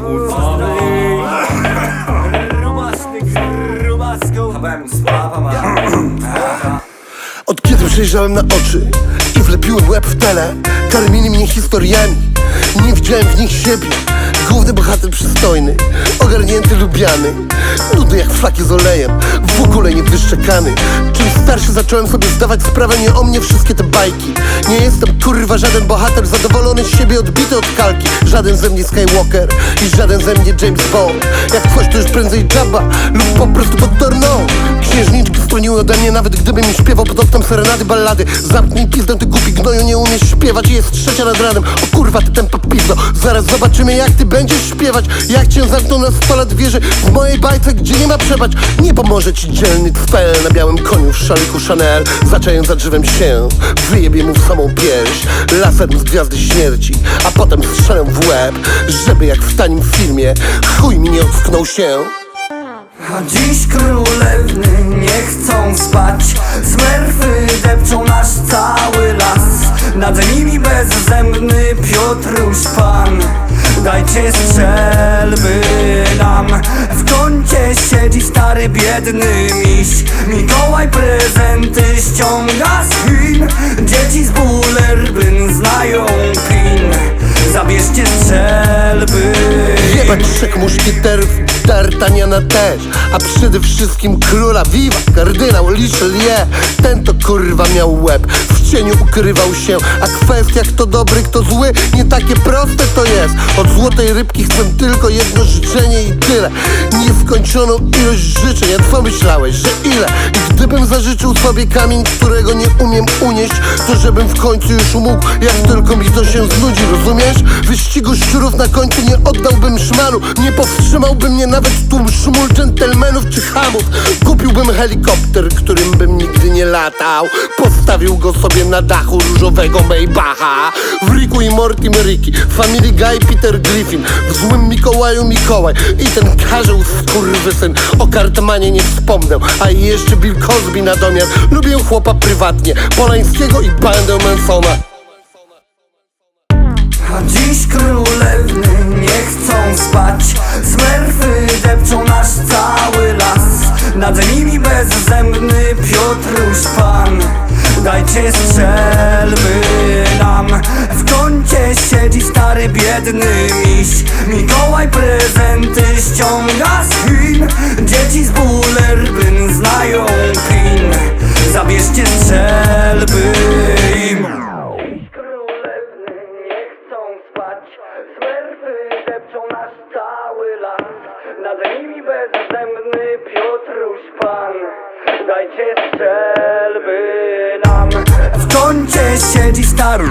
bulwany Od kiedy przejrzałem na oczy i wlepiłem łeb w tele Karmili mnie historiami, nie widziałem w nich siebie. Główny bohater przystojny, ogarnięty, lubiany. Nudny jak flaki z olejem. W ogóle nie wyszczekany. Czym starszy zacząłem sobie zdawać sprawę Nie o mnie wszystkie te bajki. Nie jestem kurwa żaden bohater Zadowolony z siebie, odbity od kalki. Żaden ze mnie Skywalker I żaden ze mnie James Bond. Jak coś to już prędzej Jabba Lub po prostu. No Księżniczki stroniły ode mnie Nawet gdybym mi śpiewał pod serenady, ballady. Zamknij pizdę, ty głupi gnoju Nie umiesz śpiewać. Jest trzecia nad ranem. O kurwa, ty tempa pizdo. Zaraz zobaczymy jak ty będziesz śpiewać. Jak cię zamkną na sto lat wieży W mojej bajce, gdzie nie ma przebacz. Nie pomoże ci dzielny cfel Na białym koniu w szaliku Chanel Zaczając za drzewem się Wyjebie mu w samą pierś Laserem z gwiazdy śmierci A potem strzelę w łeb Żeby jak w tanim filmie Chuj mi nie ocknął się. A dziś królewny nie chcą spać. Smerfy depczą nasz cały las. Nad nimi bezzębny Piotruś Pan. Dajcie strzelby siedzi stary biedny miś. Mikołaj prezenty ściąga z Chin. Dzieci z Bullerbyn znają pin Zabierzcie strzelby. Jebać trzech muszkieterów, D'Artagnana też A przede wszystkim króla Viva, kardynał Richelieu Ten to kurwa miał łeb, w cieniu ukrywał się A kwestia kto dobry, kto zły, nie takie proste to jest Od złotej rybki chcę tylko jedno życzenie i tyle Nieskończoną ilość życzeń, a co myślałeś, że ile? I gdybym zażyczył sobie kamień, którego nie umiem unieść To żebym w końcu już mógł, jak tylko mi to się znudzi, rozumiesz? Wyścigu szczurów na końcu nie oddałbym szmalu Nie powstrzymałby mnie nawet tłum szmul dżentelmenów czy hamów. Kupiłbym helikopter, którym bym nigdy nie latał. Postawił go sobie na dachu różowego Maybacha. W Riku i Mortimer Ricky, Family Guy Peter Griffin. W złym Mikołaju Mikołaj. I ten karzeł skurwysyn O Cartmanie nie wspomnę, a jeszcze Bill Cosby na domiar. Lubię chłopa prywatnie, Polańskiego i bandę Mansona. A dziś królewny nie chcą spać Piotruś Pan Dajcie strzelby nam. W kącie siedzi stary biedny miś. Mikołaj prezenty ściąga z Chin. Dzieci z Bullerbyn znają pin Zabierzcie strzelby Nad nimi bezzębny Piotruś Pan. Dajcie strzelby nam. W kącie siedzi stary